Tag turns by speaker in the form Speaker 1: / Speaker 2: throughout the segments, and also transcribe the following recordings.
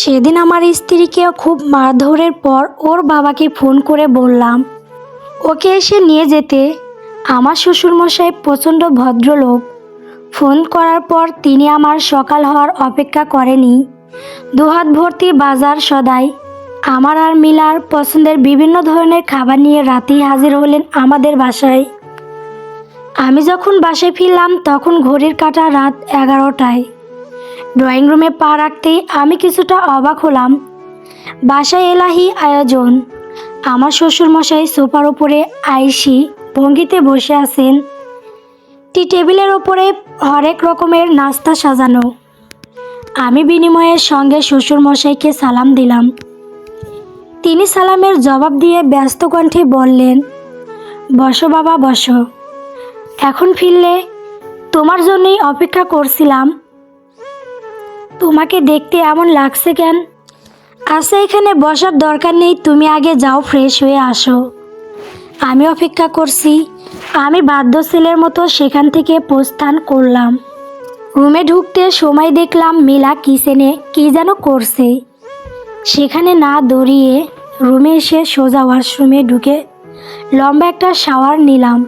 Speaker 1: সেদিন আমার স্ত্রীকে খুব মারধরের পর ওর বাবাকে ফোন করে বললাম, ওকে এসে নিয়ে যেতে। আমার শ্বশুরমশাই প্রচণ্ড ভদ্রলোক। ফোন করার পর তিনি আমার সকাল হওয়ার অপেক্ষা করেনি। দুহাত ভর্তি বাজার সদাই। আমার আর মিলার পছন্দের বিভিন্ন ধরনের খাবার নিয়ে রাতেই হাজির হলেন আমাদের বাসায়। আমি যখন বাসায় ফিরলাম তখন ঘড়ির কাঁটা রাত এগারোটায়। ড্রয়িং রুমে পা রাখতেই আমি কিছুটা অবাক হলাম। বাসায় এলাহি আয়োজন। আমার শ্বশুরমশাই সোফার ওপরে আইসি, ভঙ্গিতে বসে আছেন। টি টেবিলের ওপরে হরেক রকমের নাস্তা সাজানো। আমি বিনিময়ের সঙ্গে শ্বশুরমশাইকে সালাম দিলাম। তিনি সালামের জবাব দিয়ে ব্যস্ত কণ্ঠে বললেন, বসো বাবা, বসো। এখন ফিরলে তোমার জন্যই অপেক্ষা করছিলাম। তোমাকে দেখতে এমন লাগছে কেন? আচ্ছা এখানে বসার দরকার নেই, তুমি আগে যাও ফ্রেশ হয়ে আসো। আমি অপেক্ষা করছি, আমি বাধ্য ছেলের মতো সেখান থেকে প্রস্থান করলাম। রুমে ঢুকতে সময় দেখলাম মিলা কিচেনে কী যেন করছে। সেখানে না দৌড়িয়ে রুমে এসে সোজা ওয়াশরুমে ঢুকে লম্বা একটা শাওয়ার নিলাম।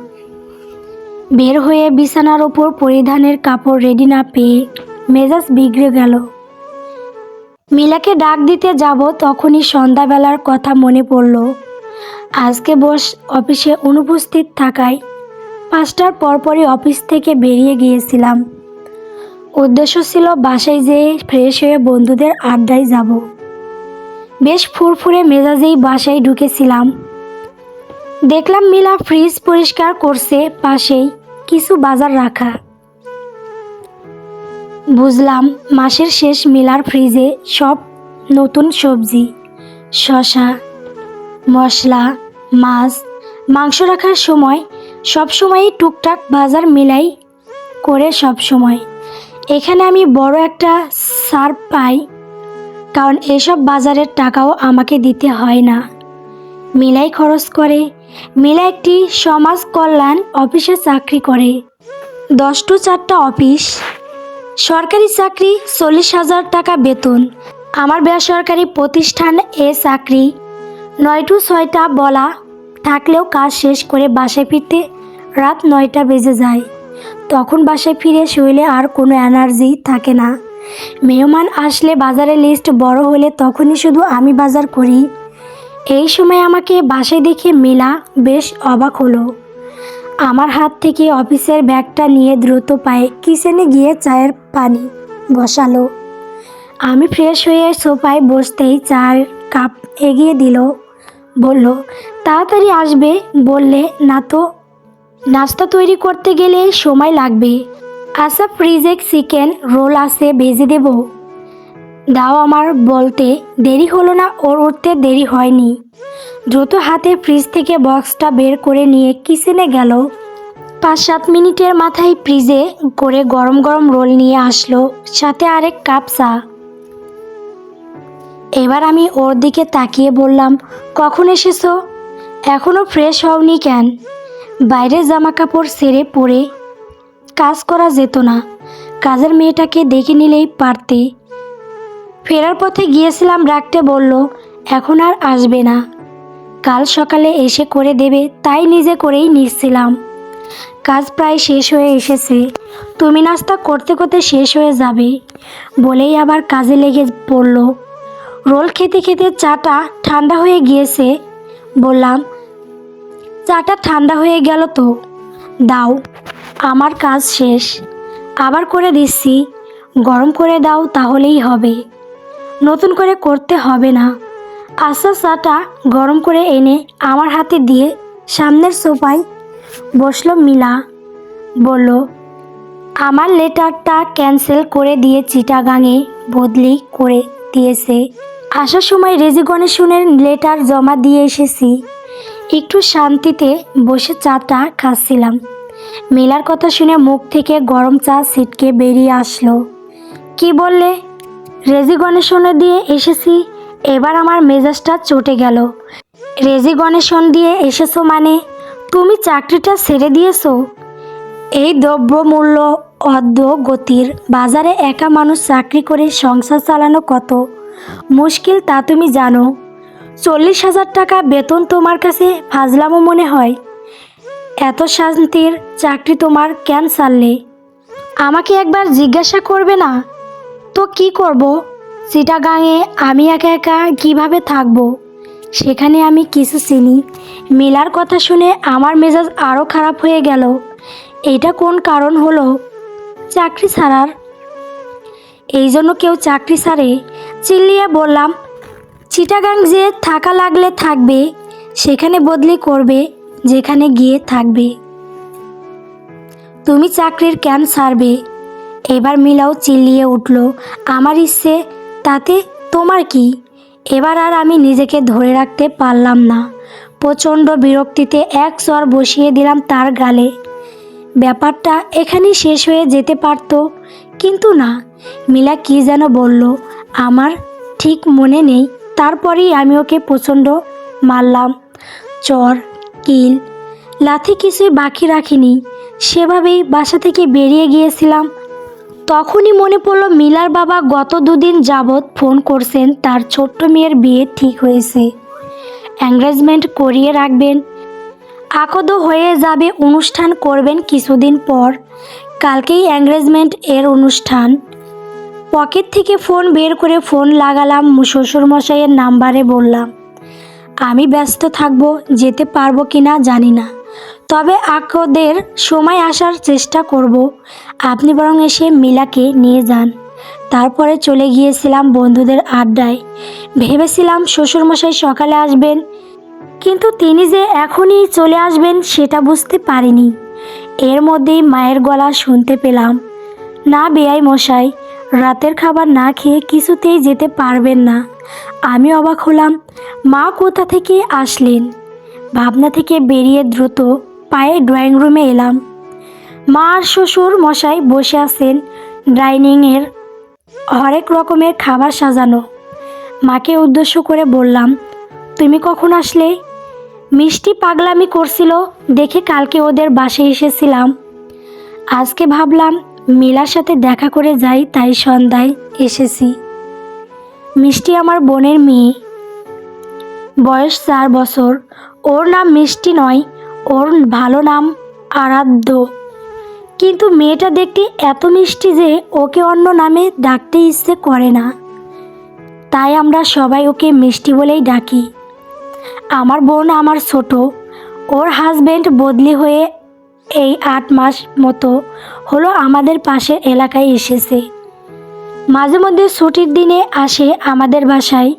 Speaker 1: বের হয়ে বিছানার ওপর পরিধানের কাপড় রেডি না পেয়ে মেজাজ বিগড়ে গেল। মিলাকে ডাক দিতে যাব তখনই সন্ধ্যাবেলার কথা মনে পড়ল। আজকে বস অফিসে অনুপস্থিত থাকায় পাঁচটার পরপরই অফিস থেকে বেরিয়ে গিয়েছিলাম। উদ্দেশ্য ছিল বাসায় যেয়ে ফ্রেশ হয়ে বন্ধুদের আড্ডায় যাব। বেশ ফুরফুরে মেজাজেই বাসায় ঢুকেছিলাম। দেখলাম মিলা ফ্রিজ পরিষ্কার করছে, পাশেই কিছু বাজার রাখা। বুঝলাম মাসের শেষ মিলার ফ্রিজে সব নতুন সবজি। শশা, মশলা, মাছ, মাংস রাখার সময় সব সময়ই টুকটাক বাজার মিলাই করে সব সময়। এখানে আমি বড় একটা সার্ভ পাই, কারণ এসব বাজারের টাকাও আমাকে দিতে হয় না। মিলাই খরচ করে মিলা একটি সমাজ কল্যাণ অফিসে চাকরি করে। দশ টু চারটা অফিস সরকারি চাকরি চল্লিশ হাজার টাকা বেতন। আমার বেসরকারি প্রতিষ্ঠান এ চাকরি। নয় টু ছয়টা বলা থাকলেও কাজ শেষ করে বাসায় ফিরতে রাত নয়টা বেজে যায়। তখন বাসায় ফিরে শুইলে আর কোনো এনার্জি থাকে না। মেহমান আসলে বাজারের লিস্ট বড় হলে তখনই শুধু আমি বাজার করি। এই সময় আমাকে বাসায় দেখে মিলা বেশ অবাক হলো। আমার হাত থেকে অফিসের ব্যাগটা নিয়ে দ্রুত পায়ে কিচেনে গিয়ে চায়ের পানি বসালো। আমি ফ্রেশ হয়ে সোফায় বসতেই চায়ের কাপ এগিয়ে দিল, বলল, তাড়াতাড়ি আসবে। বললে, না তো, নাস্তা তৈরি করতে গেলে সময় লাগবে। আচ্ছা ফ্রিজে চিকেন রোল আছে, ভেজে দেব। দাও আমার বলতে দেরি হলো না, ওর উঠতে দেরি হয়নি। দ্রুত হাতে ফ্রিজ থেকে বক্সটা বের করে নিয়ে কিচেনে গেল। পাঁচ সাত মিনিটের মাথায় ফ্রিজে করে গরম গরম রোল নিয়ে আসলো, সাথে আরেক কাপ চা। এবার আমি ওর দিকে তাকিয়ে বললাম, কখন এসেছ? এখনও ফ্রেশ হওনি কেন? বাইরের জামা কাপড় সেরে পরে কাজ করা যেত না। কাজের মেয়েটাকে দেখে নিলেই পারতে। ফেরার পথে গিয়েছিলাম রাখতে বলল, এখন আর আসবে না। কাল সকালে এসে করে দেবে, তাই নিজে করেই নিচ্ছিলাম। কাজ প্রায় শেষ হয়ে এসেছে। তুমি নাস্তা করতে করতে শেষ হয়ে যাবে। বলেই আবার কাজে লেগে পড়ল। রোল খেতে খেতে চাটা ঠান্ডা হয়ে গিয়েছে। বললাম, চাটা ঠান্ডা হয়ে গেল তো। দাও, আমার কাজ শেষ। আবার করে দিচ্ছি। গরম করে দাও, তাহলেই হবে। নতুন করে করতে হবে না। আস্তা চাটা গরম করে এনে আমার হাতে দিয়ে সামনের সোফায় বসল মিলা। বলল, আমার লেটারটা ক্যান্সেল করে দিয়ে চিটাগাঙে বদলি করে দিয়েছে। আসার সময় রেজিগনেশনের লেটার জমা দিয়ে এসেছি। একটু শান্তিতে বসে চাটা খাচ্ছিলাম। মিলার কথা শুনে মুখ থেকে গরম চা ছিটকে বেরিয়ে আসলো। কি বললে? রেজিগনেশনে দিয়ে এসেছি, এবার আমার মেজাজটা চটে গেল। রেজিগনেশন দিয়ে এসেছ মানে? তুমি চাকরিটা ছেড়ে দিয়েছ? এই দ্রব্যমূল্য অর্ধ গতির বাজারে একা মানুষ চাকরি করে সংসার চালানো কত? মুশকিল তা তুমি জানো। চল্লিশ হাজার টাকা বেতন তোমার কাছে ফাজলামো মনে হয়। এত শান্তির চাকরি তোমার কেন ছাড়লে? আমাকে একবার জিজ্ঞাসা করবে না? তো কি করব? চিটাগাঙে আমি একা একা কীভাবে থাকব? সেখানে আমি কিছু চিনি। মিলার কথা শুনে আমার মেজাজ আরও খারাপ হয়ে গেল। এটা কোন কারণ হলো? চাকরি ছাড়ার। এই জন্য কেউ চাকরি ছাড়ে। চিল্লিয়ে বললাম, চিটাগাং যে থাকা লাগলে থাকবে, সেখানে বদলি করবে, যেখানে গিয়ে থাকবে। তুমি চাকরির ক্যান ছাড়বে। এবার মিলাও চিল্লিয়ে উঠল, আমার ইচ্ছে, তাতে তোমার কি? এবার আর আমি নিজেকে ধরে রাখতে পারলাম না। প্রচণ্ড বিরক্তিতে এক স্বর বসিয়ে দিলাম তার গালে। ব্যাপারটা এখানেই শেষ হয়ে যেতে পারত, কিন্তু না, মিলা কি যেন বলল, আমার ঠিক মনে নেই। তারপরেই আমি ওকে প্রচণ্ড মারলাম। চর, কিল, লাথি কিছুই বাকি রাখিনি। সেভাবেই বাসা থেকে বেরিয়ে গিয়েছিলাম। তখনই মনে পড়ল মিলার বাবা গত দুদিন যাবৎ ফোন করছেন, তার ছোট্ট মেয়ের বিয়ে ঠিক হয়েছে। এঙ্গেজমেন্ট করিয়ে রাখবেন। আকদ হয়ে যাবে অনুষ্ঠান করবেন কিছুদিন পর। কালকেই এঙ্গেজমেন্ট এর অনুষ্ঠান। পকেট থেকে ফোন বের করে ফোন লাগালাম, শ্বশুরমশাইয়ের নাম্বারে বললাম, আমি ব্যস্ত থাকব, যেতে পারব কি না জানি না। তবে আকদের সময় আসার চেষ্টা করব। আপনি বরং এসে মিলাকে নিয়ে যান। তারপরে চলে গিয়েছিলাম বন্ধুদের আড্ডায়। ভেবেছিলাম শ্বশুরমশাই সকালে আসবেন, কিন্তু তিনি যে এখনই চলে আসবেন সেটা বুঝতে পারিনি। এর মধ্যেই মায়ের গলা শুনতে পেলাম, না বেয়াই মশাই, রাতের খাবার না খেয়ে কিছুতেই যেতে পারবেন না। আমি অবাক হলাম, মা কোথা থেকে আসলেন? ভাবনা থেকে বেরিয়ে দ্রুত পায়ে ড্রয়িং রুমে এলাম। মা আর শ্বশুর মশাই বসে আছেন ডাইনিংয়ের হরেক রকমের খাবার সাজানো। মাকে উদ্দেশ্য করে বললাম, তুমি কখন আসলে? মিষ্টি পাগলামি করছিল, দেখে কালকে ওদের বাসে এসেছিলাম। আজকে ভাবলাম, মিলার সাথে দেখা করে যাই, তাই সন্ধ্যায় এসেছি। মিষ্টি আমার বোনের মেয়ে। বয়স চার বছর। ওর নাম মিষ্টি নয় ওর ভালো নাম আরাধ্য। কিন্তু মেয়েটা দেখতে এত মিষ্টি যে ওকে অন্য নামে ডাকতে ইচ্ছে করে না। তাই আমরা সবাই ওকে মিষ্টি বলেই ডাকি। আমার বোন আমার ছোট। ওর হাজবেন্ড বদলি হয়ে এই আট মাস মতো হলো আমাদের পাশের এলাকায় এসেছে। মাঝে মধ্যে ছুটির দিনে আসে আমাদের বাসায়।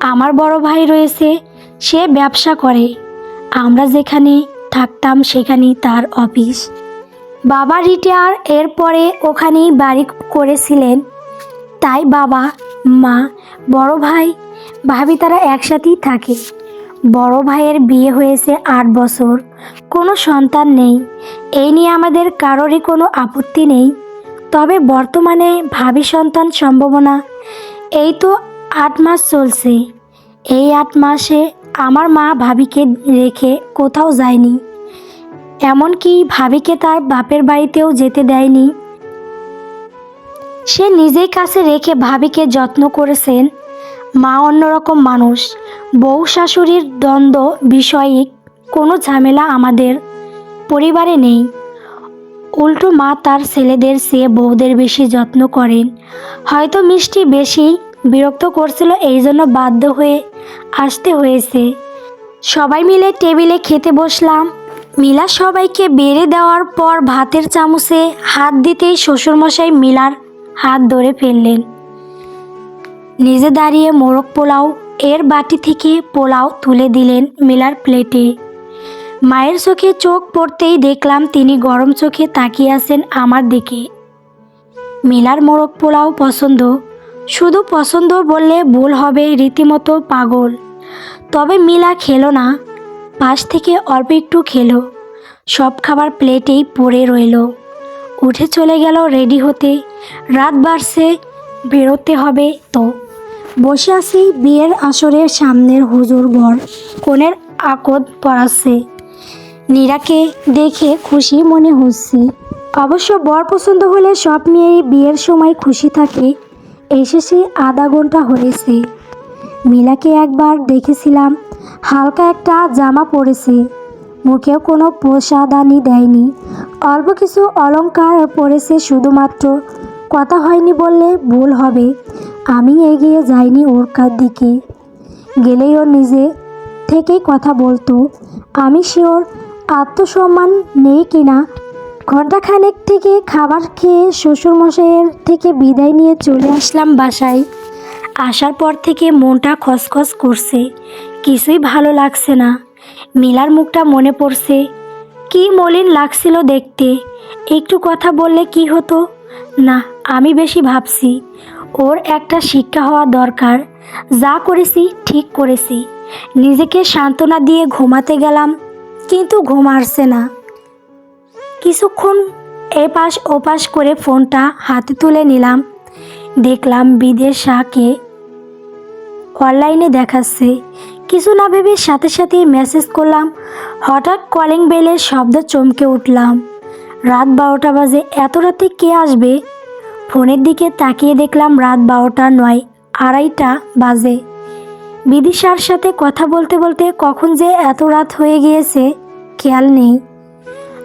Speaker 1: আমার বড় ভাই রয়েছে, সে ব্যবসা করে। আমরা যেখানে থাকতাম সেখানেই তার অফিস। বাবা রিটায়ার এরপরে ওখানেই বাড়ি করেছিলেন। তাই বাবা, মা, বড় ভাই, ভাবি তারা একসাথেই থাকে। বড় ভাইয়ের বিয়ে হয়েছে আট বছর। কোনো সন্তান নেই। এই নিয়ে আমাদের কারোরই কোনো আপত্তি নেই। তবে বর্তমানে ভাবি সন্তান সম্ভাবনা। এই তো আট মাস চলছে। এই আট মাসে আমার মা ভাবিকে রেখে কোথাও যায়নি। এমনকি ভাবিকে তার বাপের বাড়িতেও যেতে দেয়নি। সে নিজেই কাছে রেখে ভাবিকে যত্ন করেছেন। মা অন্যরকম মানুষ। বউ শাশুড়ির দ্বন্দ্ব বিষয়িক কোনো ঝামেলা আমাদের পরিবারে নেই। উল্টো মা তার ছেলেদের চেয়ে বউদের বেশি যত্ন করেন। হয়তো মিষ্টি বেশি বিরক্ত করছিল, এই জন্য বাধ্য হয়ে আসতে হয়েছে। সবাই মিলে টেবিলে খেতে বসলাম। মিলা সবাইকে বেড়ে দেওয়ার পর ভাতের চামচে হাত দিতেই শ্বশুরমশাই মিলার হাত ধরে ফেললেন। নিজে দাঁড়িয়ে মোরগ পোলাও এর বাটি থেকে পোলাও তুলে দিলেন মিলার প্লেটে। মায়ের চোখে চোখ পড়তেই দেখলাম তিনি গরম চোখে তাকিয়ে আছেন আমার দিকে। মিলার মোরগ পোলাও পছন্দ। শুধু পছন্দ বললে ভুল হবে রীতিমতো পাগল। তবে মিলা খেলো না। পাশ থেকে অল্প একটু খেলো। সব খাবার প্লেটেই পড়ে রইল। উঠে চলে গেল রেডি হতে। রাত বাড়ছে, বেরোতে হবে তো। বসে আছি বিয়ের আসরের সামনের হুজুর ঘর। কোণের আকদ পড়াচ্ছে নীরাকে দেখে খুশি মনে হচ্ছে। অবশ্য বর পছন্দ হলে সব মেয়েই বিয়ের সময় খুশি থাকে। এসেছি আধা ঘণ্টা হয়েছে মিলাকে একবার দেখেছিলাম, হালকা একটা জামা পরেছে। মুখেও কোনো প্রসাদানি দেয়নি। অল্প কিছু অলংকার পরেছে শুধুমাত্র। কথা হয়নি বললে ভুল হবে, আমি এগিয়ে যাইনি ওর দিকে। গেলেই ও নিজে থেকেই কথা বলতো, আমি শিওর আত্মসম্মান নেই কিনা ঘন্টাখানেক থেকে খাবার খেয়ে শ্বশুরমশাইয়ের থেকে বিদায় নিয়ে চলে আসলাম বাসায়। আসার পর থেকে মনটা খসখস করছে। কিছুই ভালো লাগছে না। মিলার মুখটা মনে পড়ছে। কি মলিন লাগছিল দেখতে। একটু কথা বললে কি হতো? না, আমি বেশি ভাবছি। ওর একটা শিক্ষা হওয়া দরকার। যা করেছি, ঠিক করেছি। নিজেকে সান্ত্বনা দিয়ে ঘুমাতে গেলাম, কিন্তু ঘুম আসছে না। কিছুক্ষণ এপাশ ওপাশ করে ফোনটা হাতে তুলে নিলাম। দেখলাম বিদেশাকে অনলাইনে দেখাচ্ছে। কিছু না ভেবে সাথে সাথে মেসেজ করলাম। হঠাৎ কলিং বেলের শব্দ চমকে উঠলাম। রাত বারোটা বাজে, এত রাতে কে আসবে? ফোনের দিকে তাকিয়ে দেখলাম রাত বারোটা নয়, আড়াইটা বাজে। বিদিশার সাথে কথা বলতে বলতে কখন যে এত রাত হয়ে গিয়েছে, খেয়াল নেই।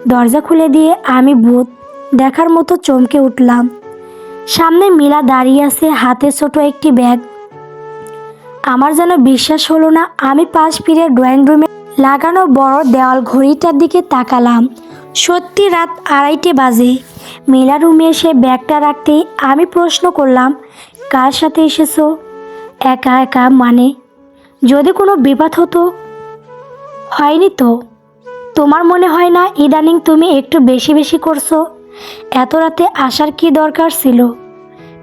Speaker 1: দরজা খুলে দিয়ে আমি ভূত দেখার মতো চমকে উঠলাম। সামনে মিলা দাঁড়িয়ে আছে হাতে ছোট একটি ব্যাগ। আমার যেন বিশ্বাস হলো না, আমি পাশ ফিরে ড্রয়িং রুমে লাগানো বড় দেওয়াল ঘড়িটার দিকে তাকালাম। সত্যি রাত আড়াইটে বাজে। মিলা রুমে এসে ব্যাগটা রাখতেই আমি প্রশ্ন করলাম, কার সাথে এসেছ? একা একা মানে? যদি কোনো বিপদ হতো? হয়নি তো। তোমার মনে হয় না ইদানিং তুমি একটু বেশি বেশি করছ? এত রাতে আসার কি দরকার ছিল?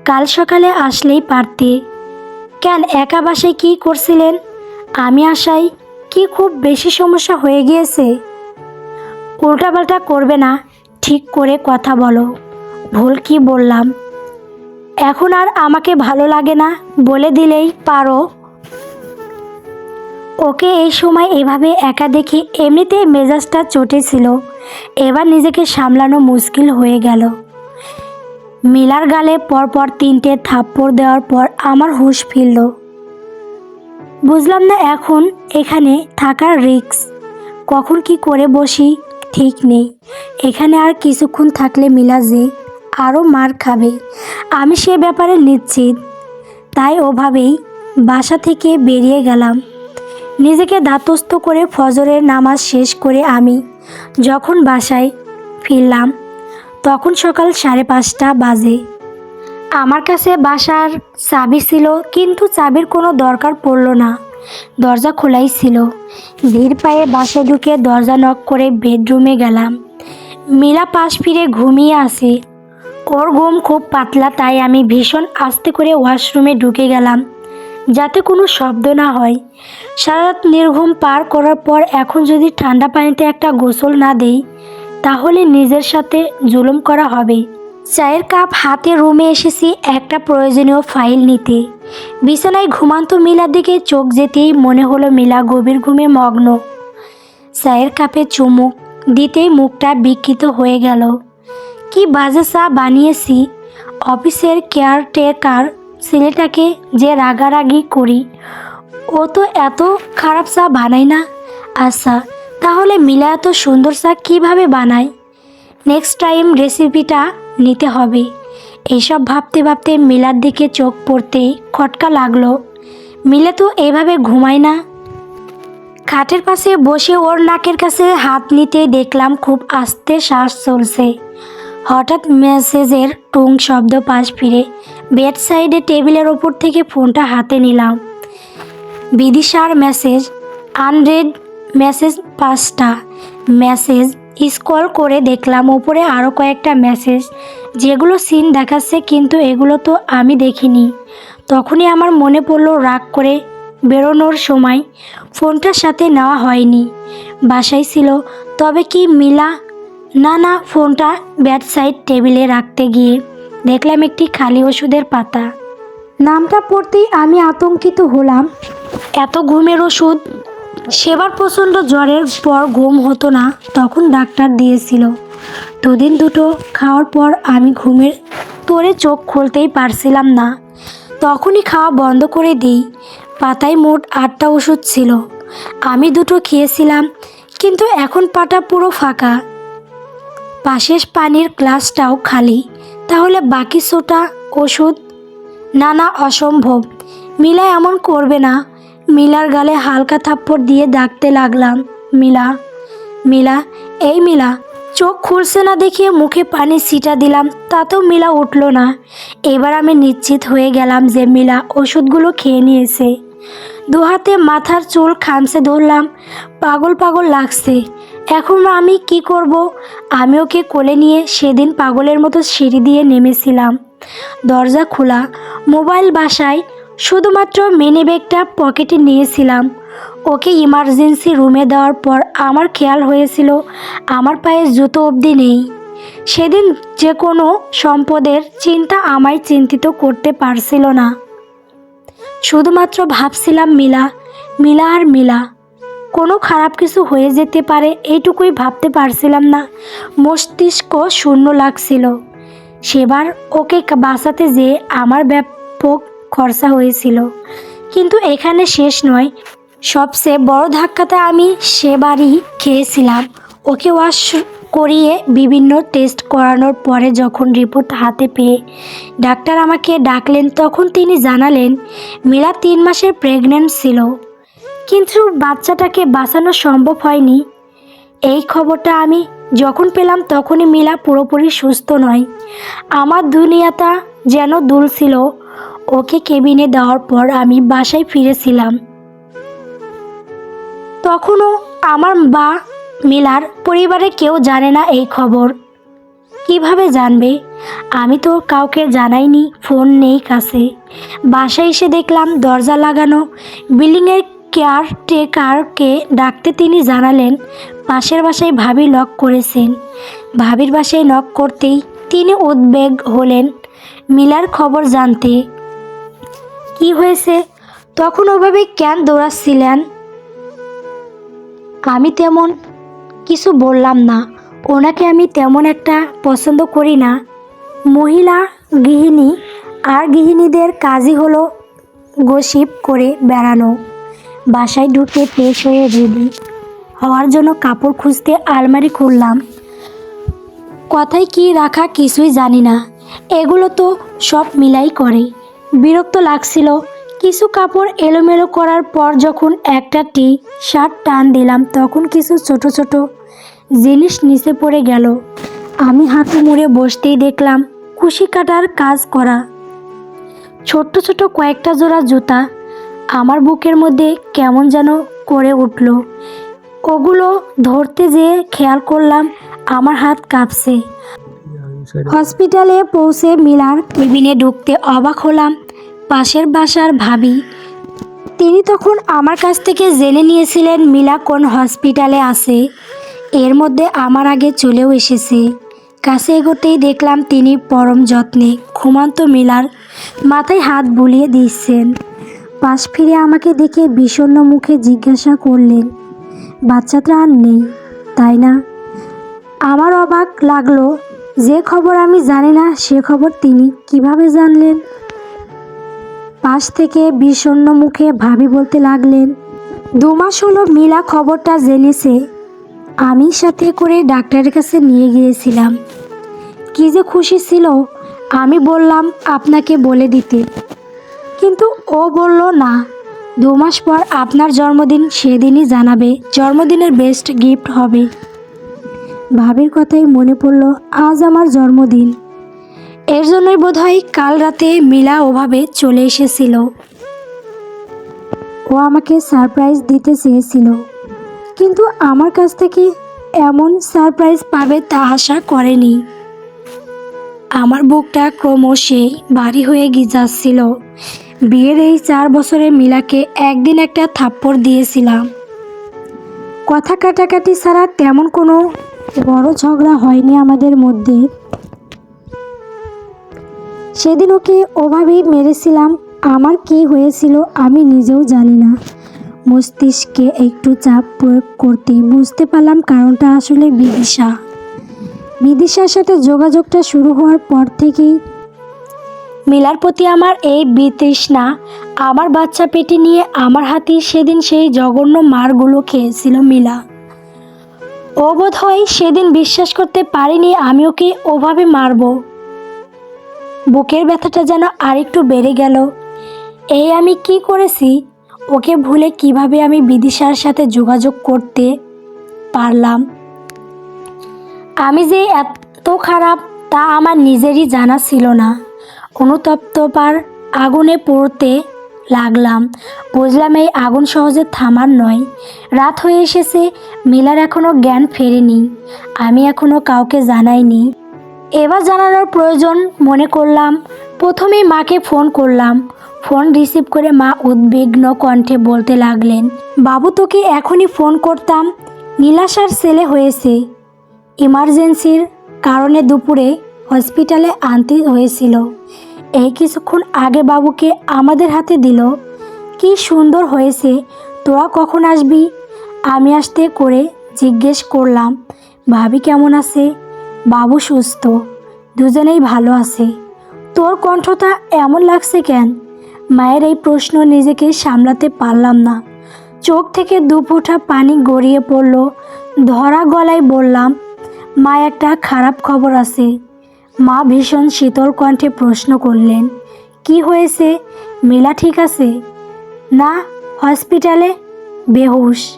Speaker 1: কাল সকালে আসলেই পারতে। কেন, একা বাসায় কী করছিলেন? আমি আসাই কি খুব বেশি সমস্যা হয়ে গিয়েছে? উল্টাপাল্টা করবে না, ঠিক করে কথা বলো। ভুল কি বললাম? এখন আর আমাকে ভালো লাগে না বলে দিলেই পারো। ওকে এই সময় এভাবে একা দেখে এমনিতেই মেজাজটা চটেছিল এবার নিজেকে সামলানো মুশকিল হয়ে গেল। মিলার গালে পরপর তিনটে থাপ্পড় দেওয়ার পর আমার হুঁশ ফিরল। বুঝলাম না এখন এখানে থাকার রিক্স কখন কি করে বসি ঠিক নেই। এখানে আর কিছুক্ষণ থাকলে মিলা যে আরও মার খাবে। আমি সে ব্যাপারে নিশ্চিত। তাই ওভাবেই বাসা থেকে বেরিয়ে গেলাম। নিজেকে ধাতস্থ করে ফজরের নামাজ শেষ করে আমি যখন বাসায় ফিরলাম, তখন সকাল সাড়ে পাঁচটা বাজে। আমার কাছে বাসার চাবি ছিল, কিন্তু চাবির কোনো দরকার পড়ল না। দরজা খোলাই ছিল। ধীর পায়ে বাসে ঢুকে দরজা নক করে বেডরুমে গেলাম। মিলা পাশ ফিরে ঘুমিয়ে আসে ওর ঘুম খুব পাতলা, তাই আমি ভীষণ আস্তে করে ওয়াশরুমে ঢুকে গেলাম। যাতে কোনো শব্দ না হয়। সারারাত নির্ঘুম পার করার পর এখন যদি ঠান্ডা পানিতে একটা গোসল না দেই, তাহলে নিজের সাথে জুলুম করা হবে। চায়ের কাপ হাতে রুমে এসেছি একটা প্রয়োজনীয় ফাইল নিতে। বিছানায় ঘুমান্ত মিলার দিকে চোখ যেতেই মনে হলো মিলা গভীর ঘুমে মগ্ন। চায়ের কাপে চুমুক দিতেই মুখটা বিকৃত হয়ে গেল। কি বাজে চা বানিয়েছি? অফিসের কেয়ারটেকার ছেলেটাকে যে রাগারাগি করি, ও তো এত খারাপ চা বানায় না? আচ্ছা তাহলে মিলা এত সুন্দর চা কীভাবে বানায়? নেক্সট টাইম রেসিপিটা নিতে হবে। এইসব ভাবতে ভাবতে মিলার দিকে চোখ পড়তেই খটকা লাগল। মিলে তো এভাবে ঘুমায় না। খাটের পাশে বসে ওর নাকের কাছে হাত নিতে দেখলাম খুব আস্তে শ্বাস চলছে। হঠাৎ মেসেজের টুং শব্দ পাশ ফিরে বেড সাইডে টেবিলের ওপর থেকে ফোনটা হাতে নিলাম। বিদিশার মেসেজ আনরেড মেসেজ পাঁচটা। মেসেজ, স্ক্রল করে দেখলাম ওপরে আরও কয়েকটা মেসেজ। যেগুলো সিন দেখাচ্ছে কিন্তু এগুলো তো আমি দেখিনি। তখনই আমার মনে পড়ল রাগ করে বেরোনোর সময় ফোনটার সাথে নেওয়া হয়নি। বাসায় ছিল, তবে কি মিলা না না ফোনটা ব্যাড সাইড টেবিলে রাখতে গিয়ে দেখলাম একটি খালি ওষুধের পাতা। নামটা পড়তেই আমি আতঙ্কিত হলাম। এত ঘুমের ওষুধ, সেবার প্রচণ্ড জ্বরের পর ঘুম হতো না, তখন ডাক্তার দিয়েছিল। দুদিন দুটো খাওয়ার পর আমি ঘুমের তোরে চোখ খুলতেই পারছিলাম না। তখনই খাওয়া বন্ধ করে দিই, পাতায় মোট আটটা ওষুধ ছিল। আমি দুটো খেয়েছিলাম, কিন্তু এখন পাটা পুরো ফাঁকা। পাশের পানির গ্লাসটাও খালি, তাহলে বাকি সোটা ওষুধ? না না, অসম্ভব। মিলা এমন করবে না। মিলার গালে হালকা থাপ্পড় দিয়ে ডাকতে লাগলাম, মিলা। মিলা, এই মিলা, চোখ খুলছে না দেখিয়ে মুখে পানি ছিটা দিলাম তাতেও মিলা উঠল না। এবার আমি নিশ্চিত হয়ে গেলাম যে মিলা ওষুধগুলো খেয়ে নিয়েছে। দু হাতে মাথার চুল খামছে ধরলাম, পাগল পাগল লাগছে। এখন আমি কি করব? আমি ওকে কোলে নিয়ে সেদিন পাগলের মতো সিঁড়ি দিয়ে নেমেছিলাম। দরজা খোলা, মোবাইল বাসায় শুধুমাত্র মিনি ব্যাগটা পকেটে নিয়েছিলাম। ওকে ইমার্জেন্সি রুমে দেওয়ার পর আমার খেয়াল হয়েছিল, আমার পায়ে জুতো অবধি নেই। সেদিন যে কোনো সম্পদের চিন্তা আমায় চিন্তিত করতে পারছিল না। শুধুমাত্র ভাবছিলাম মিলা মিলা আর মিলা। কোনো খারাপ কিছু হয়ে যেতে পারে, এইটুকুই ভাবতে পারছিলাম না। মস্তিষ্ক শূন্য লাগছিল। সেবার ওকে বাঁচাতে যেয়ে আমার ব্যাপক খরচা হয়েছিল। কিন্তু এখানে শেষ নয়। সবচেয়ে বড় ধাক্কাটা আমি সেবারই খেয়েছিলাম। ওকে ওয়াশ করিয়ে বিভিন্ন টেস্ট করানোর পরে যখন রিপোর্ট হাতে পেয়ে ডাক্তার আমাকে ডাকলেন, তখন তিনি জানালেন, মিলা তিন মাসের প্রেগনেন্ট ছিল। কিন্তু বাচ্চাটাকে বাঁচানো সম্ভব হয়নি। এই খবরটা আমি যখন পেলাম তখনই মিলা পুরোপুরি সুস্থ নয়। আমার দুনিয়াটা যেন দুলছিল ওকে কেবিনে দেওয়ার পর আমি বাসায় ফিরেছিলাম। তখনও আমার বা মিলার পরিবারে কেউ জানে না এই খবর। কীভাবে জানবে? আমি তো কাউকে জানাইনি, ফোন নেই কাছে। বাসায় এসে দেখলাম দরজা লাগানো, বিল্ডিংয়ের কেয়ার টেকারকে ডাকতে তিনি জানালেন, পাশের বাসায় ভাবি লক করেছেন। ভাবির বাসায় লক করতেই তিনি উদ্বেগ হলেন। মিলার খবর জানতে, কি হয়েছে? তখন ওভাবে কেন দৌড়াচ্ছিলেন? আমি তেমন কিছু বললাম না। ওনাকে আমি তেমন একটা পছন্দ করি না। মহিলা গৃহিণী আর গৃহিণীদের কাজই হলো গসিপ করে বেড়ানো। বাসায় ঢুকে ফ্রেশ হয়ে রেডি হওয়ার জন্য কাপড় খুঁজতে আলমারি খুললাম। কথায় কি রাখা কিছুই জানি না। এগুলো তো সব মিলাই করে। বিরক্ত লাগছিল। কিছু কাপড় এলোমেলো করার পর যখন একটা টি শার্ট টান দিলাম, তখন কিছু ছোট ছোট জিনিস নিচে পড়ে গেল। আমি হাঁটু মুড়ে বসতেই দেখলাম, কুশি কাটার কাজ করা। ছোট্ট ছোট কয়েকটা জোড়া জুতা আমার বুকের মধ্যে কেমন যেন করে উঠল। ওগুলো ধরতে যেয়ে খেয়াল করলাম আমার হাত কাঁপছে। হসপিটালে পৌঁছে মিলার কেবিনে ঢুকতে অবাক হলাম পাশের বাসার ভাবি। তিনি তখন আমার কাছ থেকে জেনে নিয়েছিলেন মিলা কোন হসপিটালে আছে। এর মধ্যে আমার আগে চলেও এসেছে। কাছে এগোতেই দেখলাম তিনি পরম যত্নে ঘুমান্ত মিলার মাথায় হাত বুলিয়ে দিচ্ছেন। পাশ ফিরে আমাকে দেখে বিষণ্ণ মুখে জিজ্ঞাসা করলেন, বাচ্চাটা আর নেই, তাই না? আমার অবাক লাগল, যে খবর আমি জানি না, সে খবর তিনি কীভাবে জানলেন? পাশ থেকে বিষণ্ণ মুখে ভাবি বলতে লাগলেন, দু মাস হলো মিলা খবরটা জেনেছে। আমি সাথে করে ডাক্তারের কাছে নিয়ে গিয়েছিলাম। কি যে খুশি ছিল, আমি বললাম আপনাকে বলে দিতে। কিন্তু ও বলল, না, দু মাস পর আপনার জন্মদিন সেদিনই জানাবে। জন্মদিনের বেস্ট গিফট হবে। ভাবির কথাই মনে পড়ল, আজ আমার জন্মদিন। এর জন্যই বোধহয় কাল রাতে মিলা ওভাবে চলে এসেছিল। ও আমাকে সারপ্রাইজ দিতে চেয়েছিল। কিন্তু আমার কাছ থেকে এমন সারপ্রাইজ পাবে তা আশা করেনি। আমার বুকটা ক্রমশই ভারী হয়ে গিয়ে যাচ্ছিল। বিয়ের এই চার বছরে মিলাকে একদিন একটা থাপ্পড় দিয়েছিলাম কথা কাটাকাটি ছাড়া তেমন কোনো বড় ঝগড়া হয়নি আমাদের মধ্যে। সেদিন ওকে ওভাবেই মেরেছিলাম, আমার কি হয়েছিল আমি নিজেও জানি না। মস্তিষ্কে একটু চাপ প্রয়োগ করতেই বুঝতে পারলাম কারণটা আসলে বিদিশা। বিদিশার সাথে যোগাযোগটা শুরু হওয়ার পর থেকেই মিলার প্রতি আমার এই বিতৃষ্ণা, আমার বাচ্চা পেটে নিয়ে আমার হাতি সেদিন সেই জঘন্য মারগুলো খেয়েছিল মিলা। ও বোধ হয় সেদিন বিশ্বাস করতে পারিনি আমি ওকে ওভাবে মারব। বুকের ব্যথাটা যেন আরেকটু বেড়ে গেল। এই আমি কি করেছি? ওকে ভুলে কীভাবে আমি বিদিশার সাথে যোগাযোগ করতে পারলাম? আমি যে এত খারাপ তা আমার নিজেরই জানা ছিল না। অনুতপ্ত পার আগুনে পড়তে লাগলাম। বুঝলাম এই আগুন সহজে থামার নয়। রাত হয়ে এসেছে, মিলার এখনও জ্ঞান ফেরেনি। আমি এখনও কাউকে জানাইনি। এবার জানানোর প্রয়োজন মনে করলাম, প্রথমেই মাকে ফোন করলাম। ফোন রিসিভ করে মা উদ্বিগ্ন কণ্ঠে বলতে লাগলেন, বাবু, তোকে এখনই ফোন করতাম। নীলাশার ছেলে হয়েছে। ইমার্জেন্সির কারণে দুপুরে হসপিটালে আনতে হয়েছিল। এই কিছুক্ষণ আগে বাবুকে আমাদের হাতে দিল। কি সুন্দর হয়েছে। তোরা কখন আসবি? আমি আসতে করে জিজ্ঞেস করলাম, ভাবি কেমন আছে? বাবু সুস্থ। দুজনেই ভালো আছে। তোর কণ্ঠটা এমন লাগছে কেন? মায়ের এই প্রশ্ন নিজেকে সামলাতে পারলাম না। চোখ থেকে দু ফোঁটা পানি গড়িয়ে পড়ল। ধরা গলায় বললাম, মা, একটা খারাপ খবর আছে। মা ভীষণ শীতল কণ্ঠে প্রশ্ন করলেন, কি হয়েছে? মেলা ঠিক আছে? না, হসপিটালে। বেহুশ।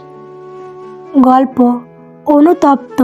Speaker 1: গল্প অনুতপ্ত।